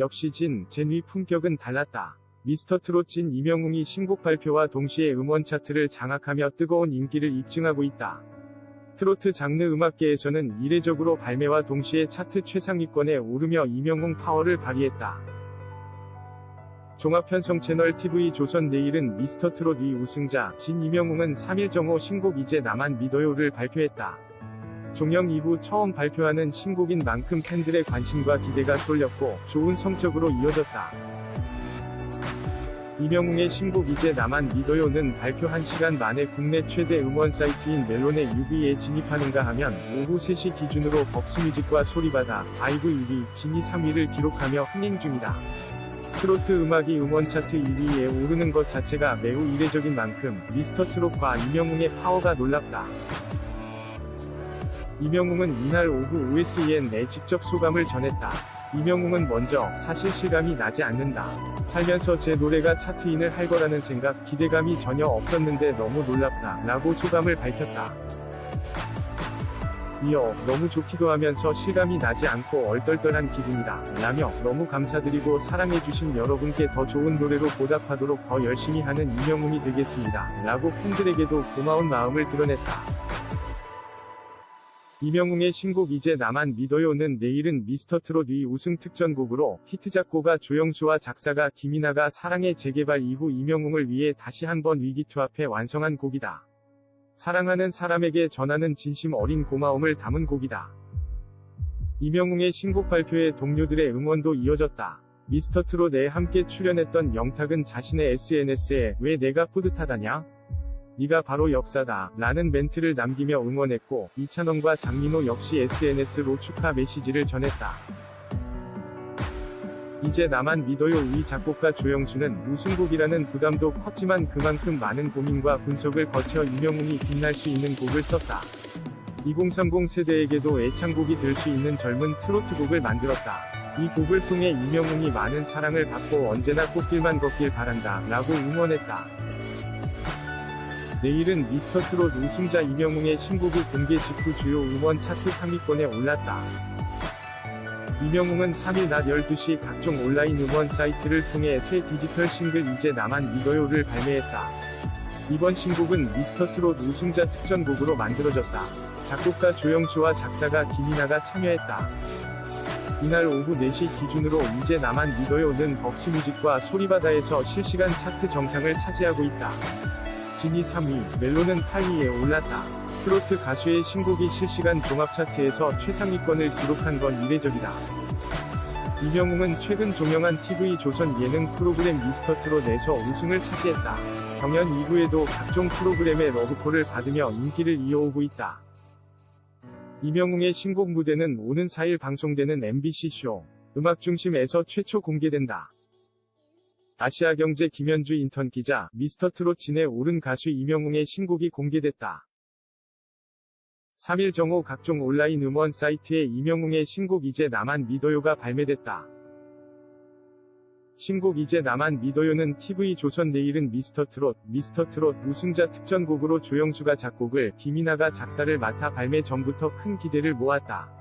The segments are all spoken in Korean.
역시 진, 젠위 품격은 달랐다. 미스터 트롯 진 이명웅이 신곡 발표와 동시에 음원 차트를 장악하며 뜨거운 인기를 입증하고 있다. 트로트 장르 음악계에서는 이례적으로 발매와 동시에 차트 최상위권에 오르며 이명웅 파워를 발휘했다. 종합편성 채널 TV 조선 내일은 미스터 트롯 위 우승자 진 이명웅은 3일 정오 신곡 이제 나만 믿어요를 발표했다. 종영 이후 처음 발표하는 신곡인 만큼 팬들의 관심과 기대가 쏠렸고 좋은 성적으로 이어졌다. 이명웅의 신곡 이제 나만 믿어요는 발표 1시간 만에 국내 최대 음원 사이트인 멜론의 6위에 진입하는가 하면 오후 3시 기준으로 벅스뮤직과 소리바다, 아이브 1위, 진이 3위를 기록하며 흥행 중이다. 트로트 음악이 음원 차트 1위에 오르는 것 자체가 매우 이례적인 만큼 미스터 트롯과 이명웅의 파워가 놀랍다. 이명웅은 이날 오후 OSEN에 직접 소감을 전했다. 이명웅은 먼저 사실 실감이 나지 않는다. 살면서 제 노래가 차트인을 할 거라는 생각, 기대감이 전혀 없었는데 너무 놀랍다. 라고 소감을 밝혔다. 이어 너무 좋기도 하면서 실감이 나지 않고 얼떨떨한 기분이다. 라며 너무 감사드리고 사랑해주신 여러분께 더 좋은 노래로 보답하도록 더 열심히 하는 이명웅이 되겠습니다. 라고 팬들에게도 고마운 마음을 드러냈다. 이명웅의 신곡 이제 나만 믿어요는 내일은 미스터 트롯 위 우승 특전곡으로 히트 작곡가 조영수와 작사가 김이나가 사랑의 재개발 이후 이명웅을 위해 다시 한번 위기투합해 완성한 곡이다. 사랑하는 사람에게 전하는 진심 어린 고마움을 담은 곡이다. 이명웅의 신곡 발표에 동료들의 응원도 이어졌다. 미스터 트롯에 함께 출연했던 영탁은 자신의 SNS에 왜 내가 뿌듯하다냐? 네가 바로 역사다. 라는 멘트를 남기며 응원했고, 이찬원과 장민호 역시 SNS로 축하 메시지를 전했다. 이제 나만 믿어요 위 작곡가 조영수는 무승곡이라는 부담도 컸지만 그만큼 많은 고민과 분석을 거쳐 이명웅이 빛날 수 있는 곡을 썼다. 2030 세대에게도 애창곡이 될 수 있는 젊은 트로트 곡을 만들었다. 이 곡을 통해 이명웅이 많은 사랑을 받고 언제나 꽃길만 걷길 바란다. 라고 응원했다. 내일은 미스터 트롯 우승자 이명웅의 신곡이 공개 직후 주요 음원 차트 3위권에 올랐다. 이명웅은 3일 낮 12시 각종 온라인 음원 사이트를 통해 새 디지털 싱글 이제 나만 믿어요를 발매했다. 이번 신곡은 미스터 트롯 우승자 특전곡으로 만들어졌다. 작곡가 조영수와 작사가 김이나가 참여했다. 이날 오후 4시 기준으로 이제 나만 믿어요는 벅스뮤직과 소리바다에서 실시간 차트 정상을 차지하고 있다. 진이 3위, 멜로는 8위에 올랐다. 트로트 가수의 신곡이 실시간 종합 차트에서 최상위권을 기록한 건 이례적이다. 이명웅은 최근 종영한 TV 조선 예능 프로그램 미스터 트롯 에서 우승을 차지했다. 경연 2부에도 각종 프로그램의 러브콜을 받으며 인기를 이어오고 있다. 이명웅의 신곡 무대는 오는 4일 방송되는 MBC쇼 음악 중심에서 최초 공개된다. 아시아경제 김현주 인턴 기자, 미스터 트롯 진에 오른 가수 이명웅의 신곡이 공개됐다. 3일 정오 각종 온라인 음원 사이트에 이명웅의 신곡 이제 나만 믿어요가 발매됐다. 신곡 이제 나만 믿어요는 TV 조선 내일은 미스터 트롯, 미스터 트롯 우승자 특전곡으로 조영수가 작곡을, 김이나가 작사를 맡아 발매 전부터 큰 기대를 모았다.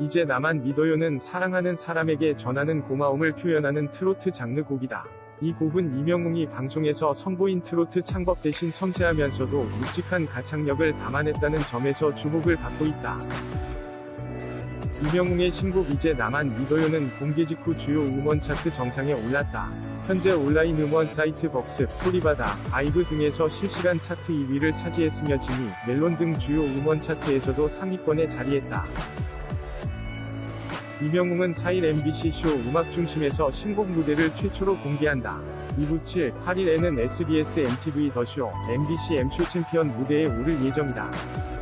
이제 나만 믿어요는 사랑하는 사람에게 전하는 고마움을 표현하는 트로트 장르 곡이다. 이 곡은 이명웅이 방송에서 선보인 트로트 창법 대신 섬세하면서도 묵직한 가창력을 담아냈다는 점에서 주목을 받고 있다. 이명웅의 신곡 이제 나만 믿어요는 공개 직후 주요 음원 차트 정상에 올랐다. 현재 온라인 음원 사이트 벅스, 소리바다, 아이브 등에서 실시간 차트 2위를 차지했으며 지니, 멜론 등 주요 음원 차트에서도 상위권에 자리했다. 이명웅은 4일 MBC쇼 음악 중심에서 신곡 무대를 최초로 공개한다. 2부 7, 8일에는 SBS MTV 더쇼, MBC M쇼 챔피언 무대에 오를 예정이다.